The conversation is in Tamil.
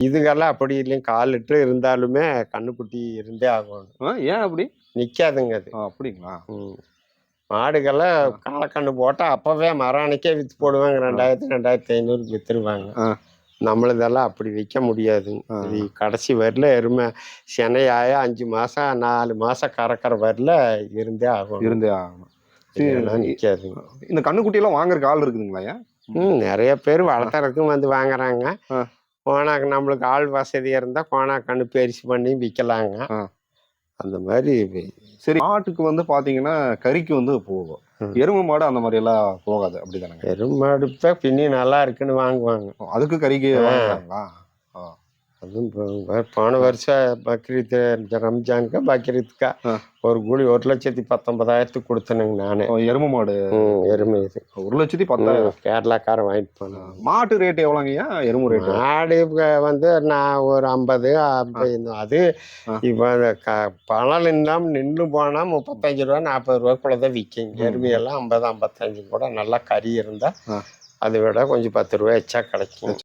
இதுக்கெல்லாம் அப்படி இல்லைங்க. கால் லிட்டர் இருந்தாலுமே கண்ணுக்குட்டி இருந்தே ஆகணும். ஏன் அப்படி? நிக்காதுங்க அது. அப்படிங்களா. மாடுகள்லாம் காலக்கண்ணு போட்டால் அப்போவே மராணிக்கே விற்று போடுவாங்க. ரெண்டாயிரத்தி ரெண்டாயிரத்தி ஐநூறுக்கு விற்றுருவாங்க. நம்மளதெல்லாம் அப்படி விற்க முடியாதுங்க ஆ. இது கடைசி வரல எருமை. சினையாய அஞ்சு மாதம் நாலு மாதம் கறக்கிற வரல இருந்தே ஆகும் இருந்தே ஆகணும். நிற்காதுங்க இந்த கண்ணுக்குட்டியெல்லாம் வாங்குறதுக்கு ஆள் இருக்குதுங்களா ம் நிறைய பேர் வளர்த்துறதுக்கும் வந்து வாங்குறாங்க. கோனாக்கு நம்மளுக்கு ஆள் வசதியாக இருந்தால் கோனா கண்ணு பெருசு பண்ணி விற்கலாங்க. அந்த மாதிரி சரி மாட்டுக்கு வந்து பாத்தீங்கன்னா கறிக்கு வந்து போகும். எருமை மாடு அந்த மாதிரி எல்லாம் போகாது அப்படிதானங்க எருமாடுப்ப பின்னி நல்லா இருக்குன்னு வாங்குவாங்க அதுக்கு கறிக்கு ஆ. அதுவும் போன வருஷம் பக்ரீத் ரம்ஜானுக்கு பக்ரீத்துக்கா. ஒரு கூலி ஒரு லட்சத்தி பத்தொன்பதாயிரத்துக்கு கொடுத்தனுங்க நானே. எருமை மாடு. எருமை இது. ஒரு லட்சத்தி பத்தாயிரம். கேரளாக்காரன் வாங்கிட்டு போனேன். மாட்டு ரேட் எவ்வளோங்கய்யா? எருமை ரேட் மாடு வந்து நான் ஒரு ஐம்பது ஐம்பது அது. இப்போ பணம் இல்லாமல் நின்று போனால் முப்பத்தஞ்சு ரூபா நாற்பது ரூபாக்குள்ள தான் விற்கிங்க எருமையெல்லாம் ஐம்பது ஐம்பத்தஞ்சு கூட நல்லா கறி இருந்தால். அதை விட கொஞ்சம் பத்து ரூபா எச்சா கிடைக்கும்.